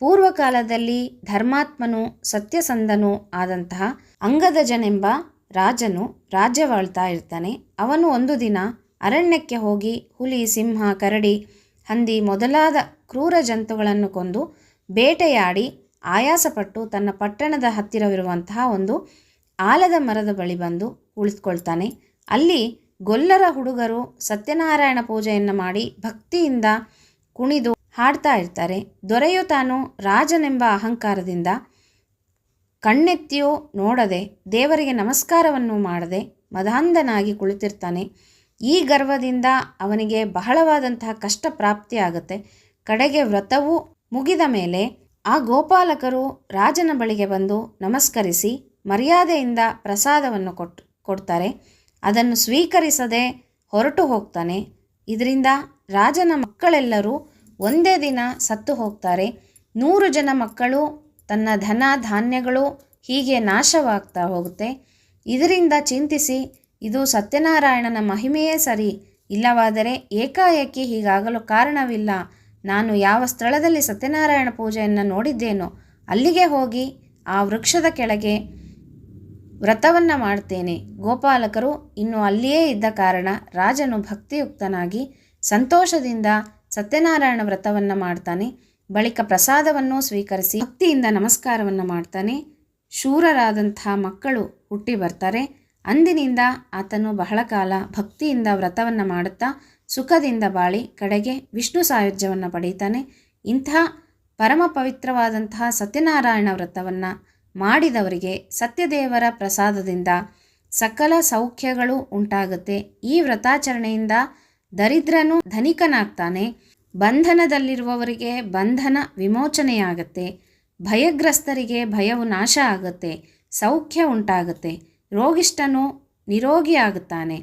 ಪೂರ್ವಕಾಲದಲ್ಲಿ ಧರ್ಮಾತ್ಮನು ಸತ್ಯಸಂಧನೂ ಆದಂತಹ ಅಂಗದಜನೆಂಬ ರಾಜನು ರಾಜ್ಯವಾಳ್ತಾ ಇರ್ತಾನೆ. ಅವನು ಒಂದು ದಿನ ಅರಣ್ಯಕ್ಕೆ ಹೋಗಿ ಹುಲಿ, ಸಿಂಹ, ಕರಡಿ ಹಂದಿ ಮೊದಲಾದ ಕ್ರೂರ ಜಂತುಗಳನ್ನು ಕೊಂದು ಬೇಟೆಯಾಡಿ ಆಯಾಸಪಟ್ಟು ತನ್ನ ಪಟ್ಟಣದ ಹತ್ತಿರವಿರುವಂತಹ ಒಂದು ಆಲದ ಮರದ ಬಳಿ ಬಂದು ಉಳಿಸ್ಕೊಳ್ತಾನೆ. ಅಲ್ಲಿ ಗೊಲ್ಲರ ಹುಡುಗರು ಸತ್ಯನಾರಾಯಣ ಪೂಜೆಯನ್ನು ಮಾಡಿ ಭಕ್ತಿಯಿಂದ ಕುಣಿದು ಹಾಡ್ತಾ ಇರ್ತಾರೆ. ದೊರೆಯು ತಾನು ರಾಜನೆಂಬ ಅಹಂಕಾರದಿಂದ ಕಣ್ಣೆತ್ತಿಯೂ ನೋಡದೆ ದೇವರಿಗೆ ನಮಸ್ಕಾರವನ್ನು ಮಾಡದೆ ಮದಾಂಧನಾಗಿ ಕುಳಿತಿರ್ತಾನೆ. ಈ ಗರ್ವದಿಂದ ಅವನಿಗೆ ಬಹಳವಾದಂತಹ ಕಷ್ಟ ಪ್ರಾಪ್ತಿಯಾಗುತ್ತೆ. ಕಡೆಗೆ ವ್ರತವು ಮುಗಿದ ಮೇಲೆ ಆ ಗೋಪಾಲಕರು ರಾಜನ ಬಳಿಗೆ ಬಂದು ನಮಸ್ಕರಿಸಿ ಮರ್ಯಾದೆಯಿಂದ ಪ್ರಸಾದವನ್ನು ಕೊಟ್ಟು ಕೊಡ್ತಾರೆ. ಅದನ್ನು ಸ್ವೀಕರಿಸದೆ ಹೊರಟು ಹೋಗ್ತಾನೆ. ಇದರಿಂದ ರಾಜನ ಮಕ್ಕಳೆಲ್ಲರೂ ಒಂದೇ ದಿನ ಸತ್ತು ಹೋಗ್ತಾರೆ. ನೂರು ಜನ ಮಕ್ಕಳು, ತನ್ನ ಧನ, ಧಾನ್ಯಗಳು ಹೀಗೆ ನಾಶವಾಗ್ತಾ ಹೋಗುತ್ತೆ. ಇದರಿಂದ ಚಿಂತಿಸಿ, ಇದು ಸತ್ಯನಾರಾಯಣನ ಮಹಿಮೆಯೇ ಸರಿ. ಇಲ್ಲವಾದರೆ ಏಕಾಏಕಿ ಹೀಗಾಗಲು ಕಾರಣವಿಲ್ಲ. ನಾನು ಯಾವ ಸ್ಥಳದಲ್ಲಿ ಸತ್ಯನಾರಾಯಣ ಪೂಜೆಯನ್ನು ನೋಡಿದ್ದೇನೋ, ಅಲ್ಲಿಗೆ ಹೋಗಿ ಆ ವೃಕ್ಷದ ಕೆಳಗೆ ವ್ರತವನ್ನು ಮಾಡ್ತೇನೆ. ಗೋಪಾಲಕರು ಇನ್ನು ಅಲ್ಲಿಯೇ ಇದ್ದ ಕಾರಣ ರಾಜನು ಭಕ್ತಿಯುಕ್ತನಾಗಿ ಸಂತೋಷದಿಂದ ಸತ್ಯನಾರಾಯಣ ವ್ರತವನ್ನು ಮಾಡ್ತಾನೆ. ಬಳಿಕ ಪ್ರಸಾದವನ್ನು ಸ್ವೀಕರಿಸಿ ಭಕ್ತಿಯಿಂದ ನಮಸ್ಕಾರವನ್ನು ಮಾಡ್ತಾನೆ. ಶೂರರಾದಂಥ ಮಕ್ಕಳು ಹುಟ್ಟಿ ಬರ್ತಾರೆ. ಅಂದಿನಿಂದ ಆತನು ಬಹಳ ಕಾಲ ಭಕ್ತಿಯಿಂದ ವ್ರತವನ್ನು ಮಾಡುತ್ತಾ ಸುಖದಿಂದ ಬಾಳಿ ಕಡೆಗೆ ವಿಷ್ಣು ಸಾಯುಜ್ಯವನ್ನು ಪಡೀತಾನೆ. ಇಂಥ ಪರಮ ಪವಿತ್ರವಾದಂತಹ ಸತ್ಯನಾರಾಯಣ ವ್ರತವನ್ನು ಮಾಡಿದವರಿಗೆ ಸತ್ಯದೇವರ ಪ್ರಸಾದದಿಂದ ಸಕಲ ಸೌಖ್ಯಗಳು ಉಂಟಾಗುತ್ತೆ. ಈ ವ್ರತಾಚರಣೆಯಿಂದ ದರಿದ್ರನು ಧನಿಕನಾಗ್ತಾನೆ, ಬಂಧನದಲ್ಲಿರುವವರಿಗೆ ಬಂಧನ ವಿಮೋಚನೆಯಾಗತ್ತೆ, ಭಯಗ್ರಸ್ತರಿಗೆ ಭಯವು ನಾಶ ಆಗುತ್ತೆ, ಸೌಖ್ಯ ಉಂಟಾಗುತ್ತೆ, ರೋಗಿಷ್ಠನು ನಿರೋಗಿಯಾಗುತ್ತಾನೆ,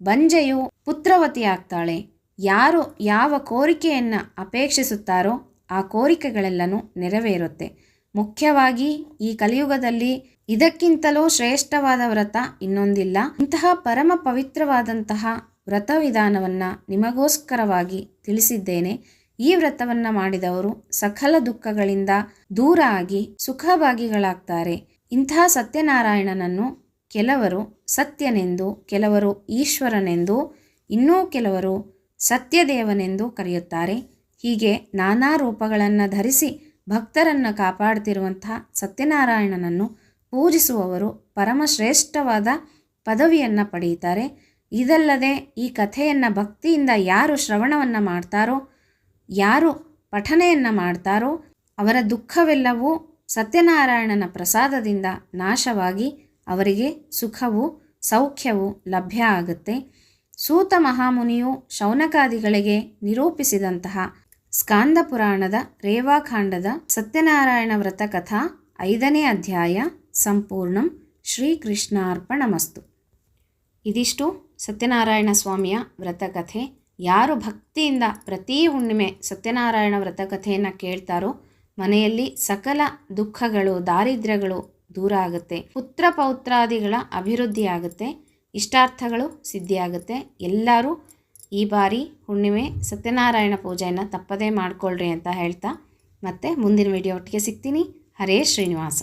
ಬಂಜೆಯು ಪುತ್ರವತಿಯಾಗ್ತಾಳೆ, ಯಾರು ಯಾವ ಕೋರಿಕೆಯನ್ನು ಅಪೇಕ್ಷಿಸುತ್ತಾರೋ ಆ ಕೋರಿಕೆಗಳೆಲ್ಲನೂ ನೆರವೇರುತ್ತೆ. ಮುಖ್ಯವಾಗಿ ಈ ಕಲಿಯುಗದಲ್ಲಿ ಇದಕ್ಕಿಂತಲೂ ಶ್ರೇಷ್ಠವಾದ ವ್ರತ ಇನ್ನೊಂದಿಲ್ಲ, ಇಂತಹ ಪರಮ ಪವಿತ್ರವಾದಂತಹ ವ್ರತ ವಿಧಾನವನ್ನು ನಿಮಗೋಸ್ಕರವಾಗಿ ತಿಳಿಸಿದ್ದೇನೆ. ಈ ವ್ರತವನ್ನು ಮಾಡಿದವರು ಸಕಲ ದುಃಖಗಳಿಂದ ದೂರ ಆಗಿ ಸುಖಭಾಗಿಗಳಾಗ್ತಾರೆ. ಇಂಥ ಸತ್ಯನಾರಾಯಣನನ್ನು ಕೆಲವರು ಸತ್ಯನೆಂದು, ಕೆಲವರು ಈಶ್ವರನೆಂದು, ಇನ್ನೂ ಕೆಲವರು ಸತ್ಯದೇವನೆಂದು ಕರೆಯುತ್ತಾರೆ. ಹೀಗೆ ನಾನಾ ರೂಪಗಳನ್ನು ಧರಿಸಿ ಭಕ್ತರನ್ನು ಕಾಪಾಡ್ತಿರುವಂಥ ಸತ್ಯನಾರಾಯಣನನ್ನು ಪೂಜಿಸುವವರು ಪರಮಶ್ರೇಷ್ಠವಾದ ಪದವಿಯನ್ನು ಪಡೆಯುತ್ತಾರೆ. ಇದಲ್ಲದೆ ಈ ಕಥೆಯನ್ನು ಭಕ್ತಿಯಿಂದ ಯಾರು ಶ್ರವಣವನ್ನು ಮಾಡ್ತಾರೋ, ಯಾರು ಪಠನೆಯನ್ನು ಮಾಡ್ತಾರೋ, ಅವರ ದುಃಖವೆಲ್ಲವೂ ಸತ್ಯನಾರಾಯಣನ ಪ್ರಸಾದದಿಂದ ನಾಶವಾಗಿ ಅವರಿಗೆ ಸುಖವು ಸೌಖ್ಯವು ಲಭ್ಯ ಆಗುತ್ತೆ. ಸೂತ ಮಹಾಮುನಿಯು ಶೌನಕಾದಿಗಳಿಗೆ ನಿರೂಪಿಸಿದಂತಹ ಸ್ಕಾಂದ ಪುರಾಣದ ರೇವಾಖಾಂಡದ ಸತ್ಯನಾರಾಯಣ ವ್ರತ ಕಥಾ ಐದನೇ ಅಧ್ಯಾಯ ಸಂಪೂರ್ಣಂ ಶ್ರೀಕೃಷ್ಣಾರ್ಪಣಮಸ್ತು. ಇದಿಷ್ಟು. ಸತ್ಯನಾರಾಯಣ ಸ್ವಾಮಿಯ ವ್ರತಕಥೆ. ಯಾರು ಭಕ್ತಿಯಿಂದ ಪ್ರತಿ ಹುಣ್ಣಿಮೆ ಸತ್ಯನಾರಾಯಣ ವ್ರತಕಥೆಯನ್ನು ಕೇಳ್ತಾರೋ ಮನೆಯಲ್ಲಿ ಸಕಲ ದುಃಖಗಳು, ದಾರಿದ್ರ್ಯಗಳು ದೂರ ಆಗುತ್ತೆ. ಪುತ್ರ ಪೌತ್ರಾದಿಗಳ ಅಭಿವೃದ್ಧಿ ಆಗುತ್ತೆ. ಇಷ್ಟಾರ್ಥಗಳು ಸಿದ್ಧಿಯಾಗುತ್ತೆ. ಎಲ್ಲರೂ ಈ ಬಾರಿ ಹುಣ್ಣಿಮೆ ಸತ್ಯನಾರಾಯಣ ಪೂಜೆಯನ್ನು ತಪ್ಪದೇ ಮಾಡಿಕೊಳ್ಳ್ರಿ ಅಂತ ಹೇಳ್ತಾ ಮತ್ತೆ ಮುಂದಿನ ವಿಡಿಯೋ ಒಟ್ಟಿಗೆ ಸಿಗ್ತೀನಿ. ಹರೇ ಶ್ರೀನಿವಾಸ.